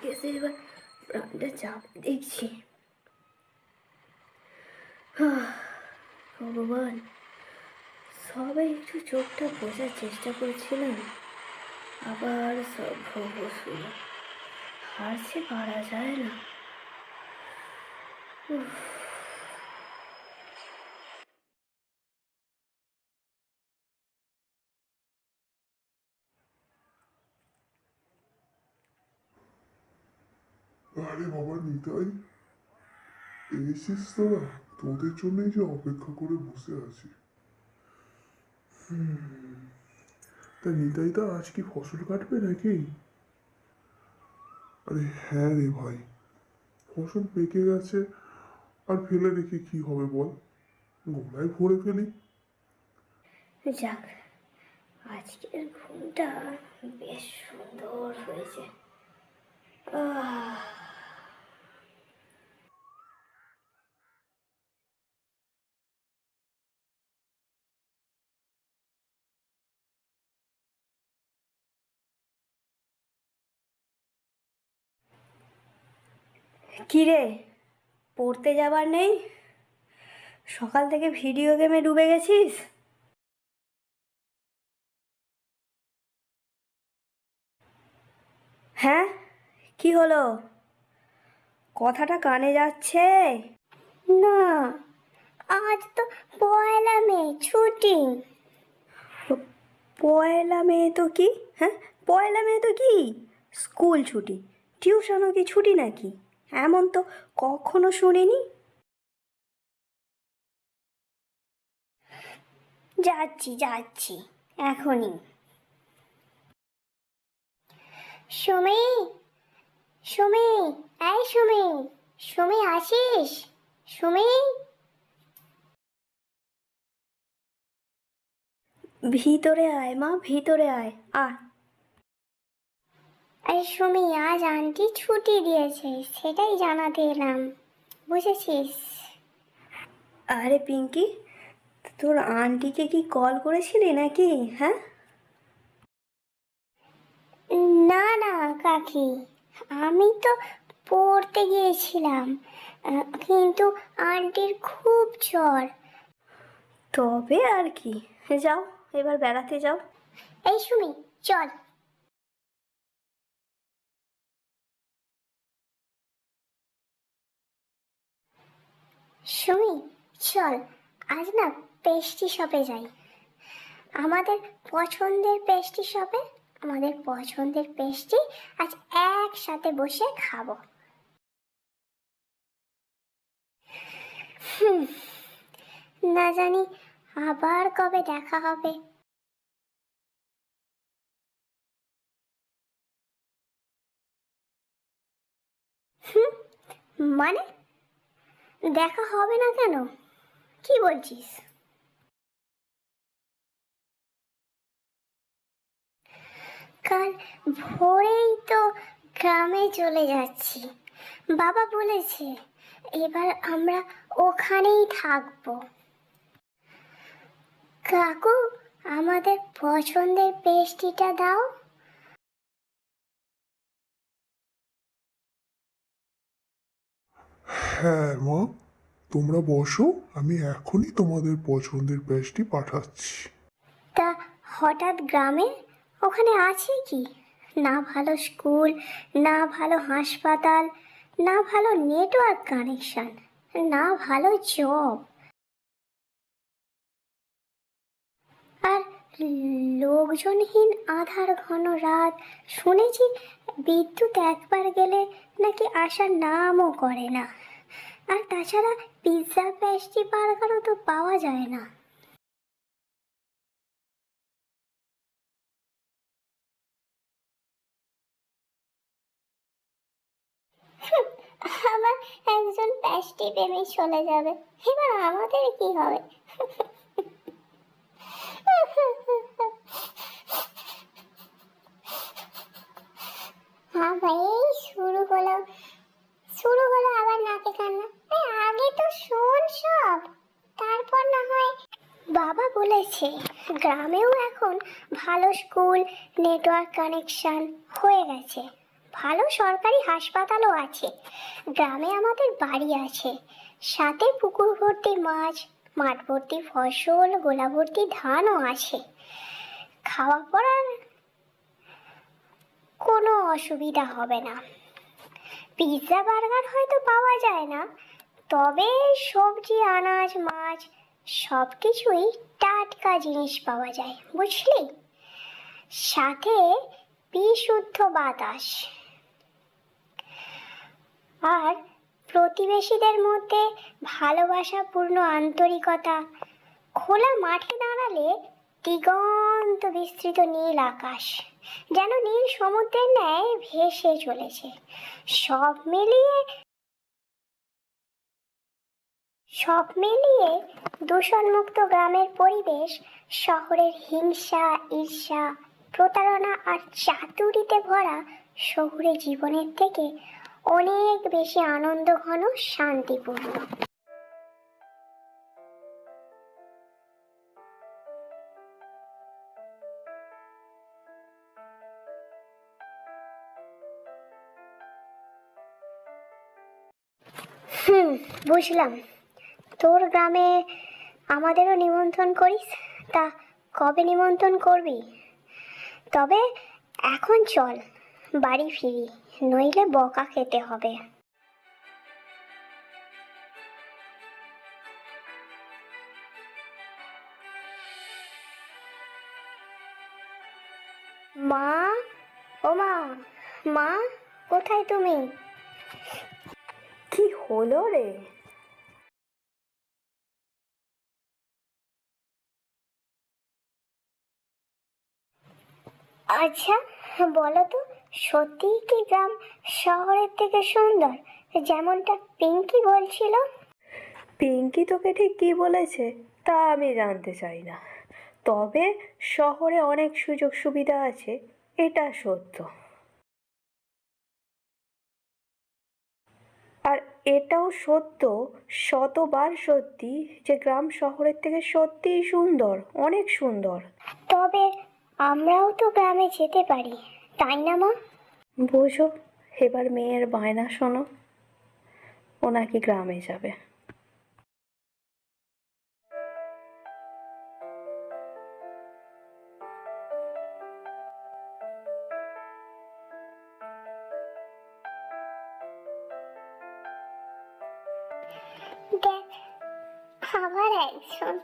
কেসে এবার চাপ দেখছি ভগবান সবাই একটু চোখটা বোঝার চেষ্টা করছিলাম আবার সব ভোগ শুরু হারছে পারা যায় না উফ আরে বাবা, নিতাই। এসেছিস তোরা তোদের জন্যই যে অপেক্ষা করে বসে আছি। তা নিতাই দা আজ কি ফসল কাটবে নাকি? আরে হ্যাঁ রে ভাই। ফসল পেকে গেছে, আর ফেলে রেখে কি হবে বল? গোলায় ভরে ফেলি। যাক, আজকের ঘুমটা বেশ সুন্দর হয়েছে। আহ। কিরে? পড়তে যাবার নেই? সকাল থেকে ভিডিও গেমে ডুবে গেছিস? হ্যাঁ? কি হলো? কথাটা কানে যাচ্ছে? না আজ তো পয়লা মে ছুটি। পয়লা মে তো কি? হ্যাঁ? পয়লা মে তো কি? স্কুল ছুটি। টিউশনও কি ছুটি নাকি? এমন তো কখনো শুনিনি। যাচ্ছি যাচ্ছি, এখনই। সুমি সুমি, এই সুমি সুমি আসিস সুমি? ভিতরে আয় মা, ভিতরে আয়। আয়। এই সুমি আজ আন্টি ছুটি দিয়েছে সেটাই জানাতে এলাম। বুঝেছিস? আরে পিঙ্কি তোর আন্টিকে কি কল করেছিলি নাকি হ্যাঁ? না না কাকি আমি তো পড়তে গিয়েছিলাম কিন্তু আন্টির খুব জ্বর। তবে আর কি যাও এবার বেড়াতে যাও। এই সুমি চল। সুমি, চল, আজ না পেস্ট্রি শপে যাই। আমাদের পছন্দের পেস্ট্রি শপে আমাদের পছন্দের পেস্ট্রি আজ একসাথে বসে খাব। না জানি আবার কবে দেখা হবে। মানে দেখা হবে না কেন? কি বলছিস? কাল ভোরেই তো গ্রামে চলে যাচ্ছি। বাবা বলেছে, এবার আমরা ওখানেই থাকব। কাকু, আমাদের পছন্দের পেস্ট্রিটা দাও। হ্যাঁ মা, তোমরা বসো, আমি এখনই তোমাদের পছন্দের পেস্ট্রি পাঠাচ্ছি। তা হঠাৎ গ্রামে? ওখানে আছে কি? না ভালো স্কুল, না ভালো হাসপাতাল, না ভালো নেটওয়ার্ক কানেকশন, না ভালো জব। আর লোকজনহীন আধার ঘন রাত, শুনেছি বিদ্যুৎ একবার গেলে নাকি আসার নামও করে না। আর তাছাড়া পিৎজা পেস্ট্রি বার্গারও তো পাওয়া যায় না। আমার একজন প্যাস্টি প্রেমী চলে যাবে। এবার আমাদের কি হবে হ্যাঁ ভাই শুরু হলো শুরু হলো আবার নাকে কান্না এই আগে তো শোন সব তারপর না হয় বলেছে গ্রামেও এখন ভালো স্কুল, নেটওয়ার্ক কানেকশন হয়ে গেছে। ভালো সরকারি হাসপাতালও আছে। গ্রামে আমাদের বাড়ি আছে। সাথে পুকুর ভর্তি মাছ, মাঠ ভর্তি ফসল, গোলা ভর্তি ধানও আছে। খাওয়া পড়ার কোনো অসুবিধা হবে না। পিৎজা, বার্গার হয়তো পাওয়া যায় না, তবে সবজি, আনাজ, মাছ সব কিছুই টাটকা জিনিস পাওয়া যায়, বুঝলি? সাথে বিশুদ্ধ বাতাস। আর প্রতিবেশীদের মধ্যে ভালোবাসাপূর্ণ আন্তরিকতা। খোলা মাঠে দাঁড়ালে দিগন্ত বিস্তৃত নীল আকাশ, যেন নীল সমুদ্রের ন্যায় ভেসে চলেছে। সব মিলিয়ে সব মিলিয়ে দূষণমুক্ত গ্রামের পরিবেশ, শহরের হিংসা, ঈর্ষা, প্রতারণা আর চাতুরিতে ভরা শহুরে জীবনের থেকে অনেক বেশি আনন্দ, ঘন, শান্তিপূর্ণ। হুম, বুঝলাম। তোর গ্রামে আমাদেরও নিমন্ত্রণ করিস? তা কবে নিমন্ত্রণ করবি? তবে এখন চল, বাড়ি ফিরি, নইলে বকা খেতে হবে। মা? ও মা মা, কোথায় তুমি? কি হলো রে? আচ্ছা বলো তো সত্যিই কি গ্রাম শহরের থেকে সুন্দর? যেমনটা পিঙ্কি বলছিল। পিঙ্কি তোকে ঠিক কী বলেছে তা আমি জানতে চাই না। তবে শহরে অনেক সুযোগ সুবিধা আছে এটা সত্য। আর এটাও সত্য শতবার সত্যি যে গ্রাম শহরের থেকে সত্যিই সুন্দর অনেক সুন্দর। তবে আমরাও তো গ্রামে যেতে পারি তাই না মা? বোঝো এবার মেয়ের বায়না শোনো ও নাকি গ্রামে যাবে। দেখ আবার একজন